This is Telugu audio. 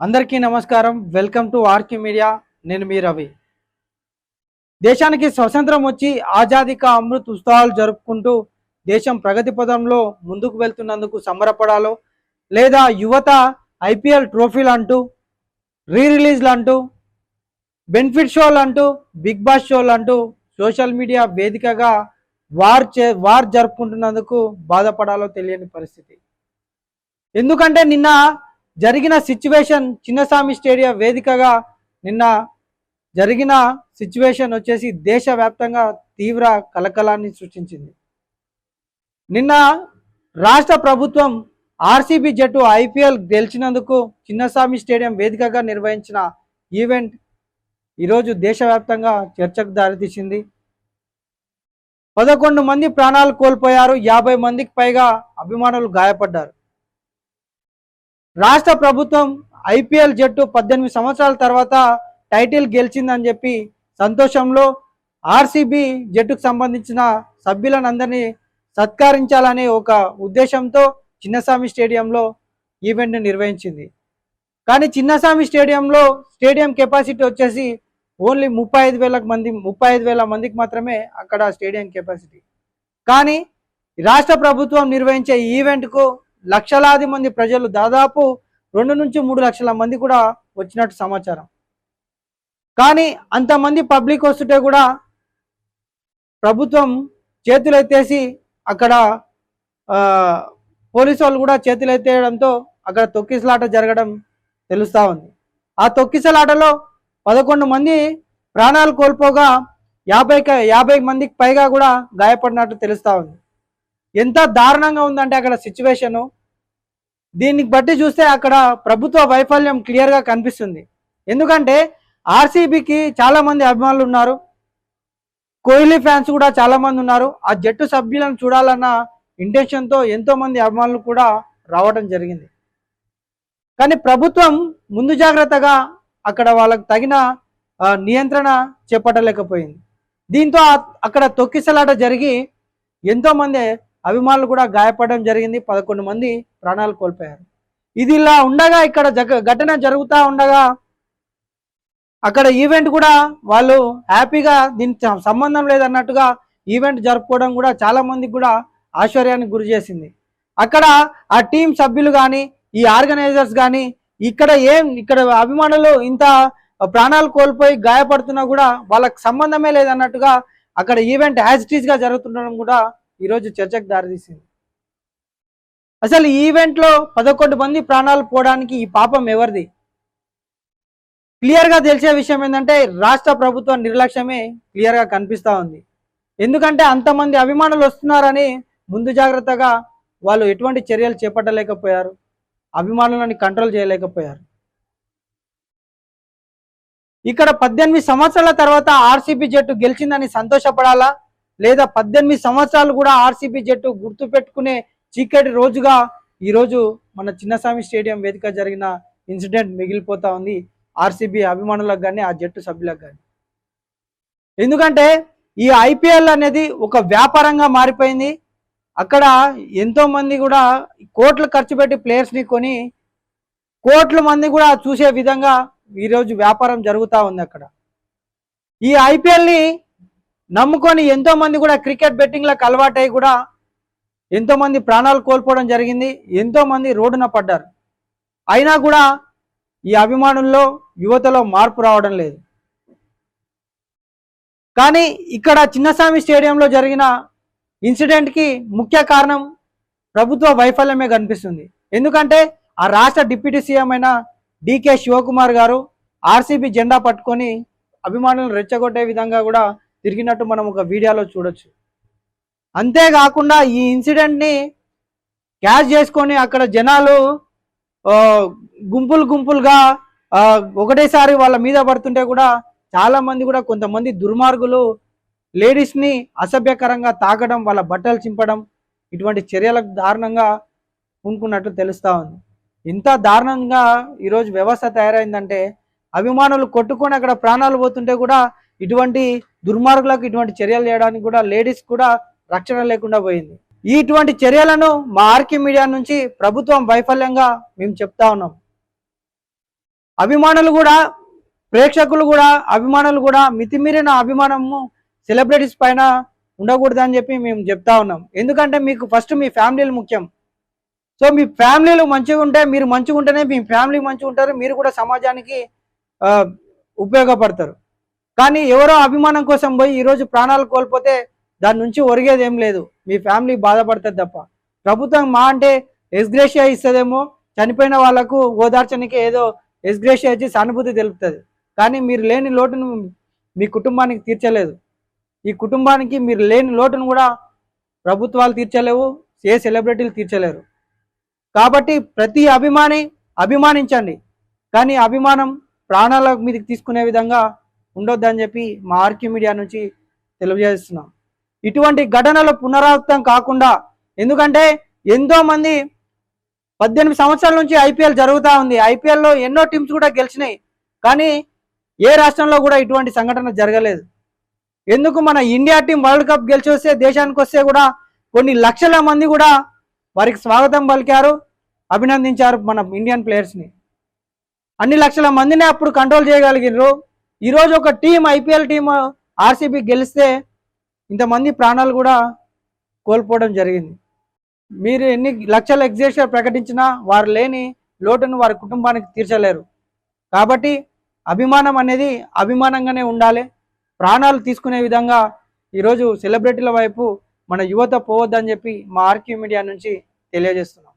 అందరికీ నమస్కారం. Welcome to RK media. నేను మీ రవి. దేశానికి స్వతంత్రం వచ్చి ఆజాదీ కా అమృత్ ఉత్సవాలు జరుపుకుంటూ దేశం ప్రగతి పదంలో ముందుకు వెళ్తున్నందుకు సంబరపడాలో లేదా యువత ఐపీఎల్ ట్రోఫీలు అంటూ రీ రిలీజ్లు అంటూ బెనిఫిట్ షోలు అంటూ బిగ్ బాస్ షోలు అంటూ సోషల్ మీడియా వేదికగా వార్ చే వార్ జరుపుకుంటున్నందుకు బాధపడాలో తెలియని పరిస్థితి. ఎందుకంటే నిన్న జరిగిన సిచ్యువేషన్ చిన్నస్వామి స్టేడియం వేదికగా నిన్న జరిగిన సిచ్యువేషన్ వచ్చేసి దేశవ్యాప్తంగా తీవ్ర కలకలాన్ని సృష్టించింది. నిన్న రాష్ట్ర ప్రభుత్వం ఆర్సీబీ జట్టు ఐపీఎల్ గెలిచినందుకు చిన్నస్వామి స్టేడియం వేదికగా నిర్వహించిన ఈవెంట్ ఈరోజు దేశవ్యాప్తంగా చర్చకు దారితీసింది. పదకొండు మంది ప్రాణాలు కోల్పోయారు యాభై మందికి పైగా అభిమానులు గాయపడ్డారు. రాష్ట్ర ప్రభుత్వం ఐపీఎల్ జట్టు పద్దెనిమిది సంవత్సరాల తర్వాత టైటిల్ గెలిచిందని చెప్పి సంతోషంలో ఆర్సీబీ జట్టుకు సంబంధించిన సభ్యులనందరినీ సత్కరించాలనే ఒక ఉద్దేశంతో చిన్నస్వామి స్టేడియంలో ఈవెంట్ని నిర్వహించింది. కానీ చిన్నస్వామి స్టేడియంలో స్టేడియం కెపాసిటీ వచ్చేసి ఓన్లీ ముప్పై ఐదు వేలకు మంది ముప్పై ఐదు వేల మందికి మాత్రమే అక్కడ స్టేడియం కెపాసిటీ. కానీ రాష్ట్ర ప్రభుత్వం నిర్వహించే ఈవెంట్కు లక్షలాది మంది ప్రజలు దాదాపు రెండు నుంచి మూడు లక్షల మంది కూడా వచ్చినట్టు సమాచారం. కానీ అంతమంది పబ్లిక్ వస్తుంటే కూడా ప్రభుత్వం చేతులు ఎత్తేసి అక్కడ పోలీసు వాళ్ళు కూడా చేతులు ఎత్తేయడంతో అక్కడ తొక్కిసలాట జరగడం తెలుస్తూ ఉంది. ఆ తొక్కిసలాటలో పదకొండు మంది ప్రాణాలు కోల్పోగా యాభై క- యాభై మందికి పైగా కూడా గాయపడినట్టు తెలుస్తూ ఉంది. ఎంత దారుణంగా ఉందంటే అక్కడ సిచ్యువేషను. దీన్ని బట్టి చూస్తే అక్కడ ప్రభుత్వ వైఫల్యం క్లియర్గా కనిపిస్తుంది. ఎందుకంటే ఆర్సీబీకి చాలామంది అభిమానులు ఉన్నారు. కోహ్లీ ఫ్యాన్స్ కూడా చాలామంది ఉన్నారు. ఆ జట్టు సభ్యులను చూడాలన్న ఇంటెన్షన్తో ఎంతోమంది అభిమానులు కూడా రావడం జరిగింది. కానీ ప్రభుత్వం ముందు జాగ్రత్తగా అక్కడ వాళ్ళకు తగిన నియంత్రణ చేపట్టలేకపోయింది. దీంతో అక్కడ తొక్కిసలాట జరిగి ఎంతోమంది అభిమానులు కూడా గాయపడడం జరిగింది. పదకొండు మంది ప్రాణాలు కోల్పోయారు. ఇది ఇలా ఉండగా ఇక్కడ జగ ఘటన జరుగుతూ ఉండగా అక్కడ ఈవెంట్ కూడా వాళ్ళు హ్యాపీగా దీనికి సంబంధం లేదన్నట్టుగా ఈవెంట్ జరుపుకోవడం కూడా చాలా మందికి కూడా ఆశ్చర్యానికి గురి చేసింది. అక్కడ ఆ టీం సభ్యులు కానీ ఈ ఆర్గనైజర్స్ కానీ ఇక్కడ ఏం ఇక్కడ అభిమానులు ఇంత ప్రాణాలు కోల్పోయి గాయపడుతున్నా కూడా వాళ్ళకి సంబంధమే లేదన్నట్టుగా అక్కడ ఈవెంట్ యాజ్ జరుగుతుండడం కూడా ఈరోజు చర్చకు దారితీసింది. అసలు ఈ ఈవెంట్లో పదకొండు మంది ప్రాణాలు పోవడానికి ఈ పాపం ఎవరిది? క్లియర్గా తెలిసే విషయం ఏంటంటే రాష్ట్ర ప్రభుత్వ నిర్లక్ష్యమే క్లియర్గా కనిపిస్తా ఉంది. ఎందుకంటే అంతమంది అభిమానులు వస్తున్నారని ముందు జాగ్రత్తగా వాళ్ళు ఎటువంటి చర్యలు చేపట్టలేకపోయారు. అభిమానులని కంట్రోల్ చేయలేకపోయారు. ఇక్కడ పద్దెనిమిది సంవత్సరాల తర్వాత ఆర్సీబీ జట్టు గెలిచిందని సంతోషపడాలా? లేదా పద్దెనిమిది సంవత్సరాలు కూడా ఆర్సీబీ జట్టు గుర్తు పెట్టుకునే చీకటి రోజుగా ఈరోజు మన చిన్నస్వామి స్టేడియం వేదిక జరిగిన ఇన్సిడెంట్ మిగిలిపోతా ఉంది. ఆర్సీబీ అభిమానులకు కానీ ఆ జట్టు సభ్యులకు కానీ ఎందుకంటే ఈ ఐపీఎల్ అనేది ఒక వ్యాపారంగా మారిపోయింది. అక్కడ ఎంతో మంది కూడా కోట్లు ఖర్చు పెట్టి ప్లేయర్స్ని కొని కోట్ల మంది కూడా చూసే విధంగా ఈరోజు వ్యాపారం జరుగుతూ ఉంది అక్కడ. ఈ ఐపీఎల్ని నమ్ముకొని ఎంతో మంది కూడా క్రికెట్ బెట్టింగ్లకు అలవాటై కూడా ఎంతో మంది ప్రాణాలు కోల్పోవడం జరిగింది ఎంతో మంది రోడ్డున పడ్డారు. అయినా కూడా ఈ అభిమానుల్లో యువతలో మార్పు రావడం లేదు. కానీ ఇక్కడ చిన్నస్వామి స్టేడియంలో జరిగిన ఇన్సిడెంట్కి ముఖ్య కారణం ప్రభుత్వ వైఫల్యమే కనిపిస్తుంది. ఎందుకంటే ఆ రాష్ట్ర డిప్యూటీ సీఎం అయిన డికే శివకుమార్ గారు ఆర్సీబీ జెండా పట్టుకొని అభిమానులను రెచ్చగొట్టే విధంగా కూడా తిరిగినట్టు మనం ఒక వీడియోలో చూడొచ్చు. అంతేకాకుండా ఈ ఇన్సిడెంట్ని క్యాచ్ చేసుకొని అక్కడ జనాలు గుంపులు గుంపులుగా ఒకటేసారి వాళ్ళ మీద పడుతుంటే కూడా చాలామంది కూడా కొంతమంది దుర్మార్గులు లేడీస్ని అసభ్యకరంగా తాకడం వాళ్ళ బట్టలు చింపడం ఇటువంటి చర్యలకు దారుణంగా పూనుకున్నట్లు తెలుస్తూ ఉంది. ఇంత దారుణంగా ఈరోజు వ్యవస్థ తయారైందంటే అభిమానులు కొట్టుకొని అక్కడ ప్రాణాలు పోతుంటే కూడా ఇటువంటి దుర్మార్గులకు ఇటువంటి చర్యలు చేయడానికి కూడా లేడీస్ కూడా రక్షణ లేకుండా పోయింది. ఇటువంటి చర్యలను మా ఆర్కే మీడియా నుంచి ప్రభుత్వం వైఫల్యంగా మేము చెప్తా ఉన్నాం. అభిమానులు కూడా ప్రేక్షకులు కూడా అభిమానులు కూడా మితిమీరిన అభిమానము సెలబ్రిటీస్ పైన ఉండకూడదని చెప్పి మేము చెప్తా ఉన్నాం. ఎందుకంటే మీకు ఫస్ట్ మీ ఫ్యామిలీలు ముఖ్యం. సో మీ ఫ్యామిలీలు మంచిగా ఉంటే మీరు మంచిగా ఉంటేనే మీ ఫ్యామిలీ మంచిగా ఉంటారు మీరు కూడా సమాజానికి ఉపయోగపడతారు. కానీ ఎవరో అభిమానం కోసం పోయి ఈరోజు ప్రాణాలు కోల్పోతే దాని నుంచి ఒరిగేది ఏం లేదు. మీ ఫ్యామిలీ బాధపడుతుంది తప్ప. ప్రభుత్వం మా అంటే ఎస్గ్రేషియా ఇస్తుందేమో చనిపోయిన వాళ్ళకు ఓదార్చనికి ఏదో ఎస్గ్రేషియా ఇచ్చి సానుభూతి తెలుపుతుంది. కానీ మీరు లేని లోటును మీ కుటుంబానికి తీర్చలేదు. ఈ కుటుంబానికి మీరు లేని లోటును కూడా ప్రభుత్వాలు తీర్చలేవు ఏ సెలబ్రిటీలు తీర్చలేరు. కాబట్టి ప్రతి అభిమాని అభిమానించండి. కానీ అభిమానం ప్రాణాల మీదకి తీసుకునే విధంగా ఉండొద్దని చెప్పి మా ఆర్క్యూ మీడియా నుంచి తెలియజేస్తున్నాం. ఇటువంటి ఘటనలు పునరావృతం కాకుండా ఎందుకంటే ఎంతో మంది పద్దెనిమిది సంవత్సరాల నుంచి ఐపీఎల్ జరుగుతూ ఉంది. ఐపీఎల్లో ఎన్నో టీమ్స్ కూడా గెలిచినాయి. కానీ ఏ రాష్ట్రంలో కూడా ఇటువంటి సంఘటన జరగలేదు. ఎందుకు మన ఇండియా టీం వరల్డ్ కప్ గెలిచి వస్తే దేశానికి వస్తే కూడా కొన్ని లక్షల మంది కూడా వారికి స్వాగతం పలికారు అభినందించారు మన ఇండియన్ ప్లేయర్స్ని. అన్ని లక్షల మందిని అప్పుడు కంట్రోల్ చేయగలిగినారు ఈరోజు ఒక టీం ఐపీఎల్ టీం ఆర్సీబీ గెలిస్తే ఇంతమంది ప్రాణాలు కూడా కోల్పోవడం జరిగింది. మీరు ఎన్ని లక్షల ఎగ్జేషన్ ప్రకటించినా వారు లేని లోటును వారి కుటుంబానికి తీర్చలేరు. కాబట్టి అభిమానం అనేది అభిమానంగానే ఉండాలి. ప్రాణాలు తీసుకునే విధంగా ఈరోజు సెలబ్రిటీల వైపు మన యువత పోవద్దని చెప్పి మా ఆర్క్యూ మీడియా నుంచి తెలియజేస్తున్నాం.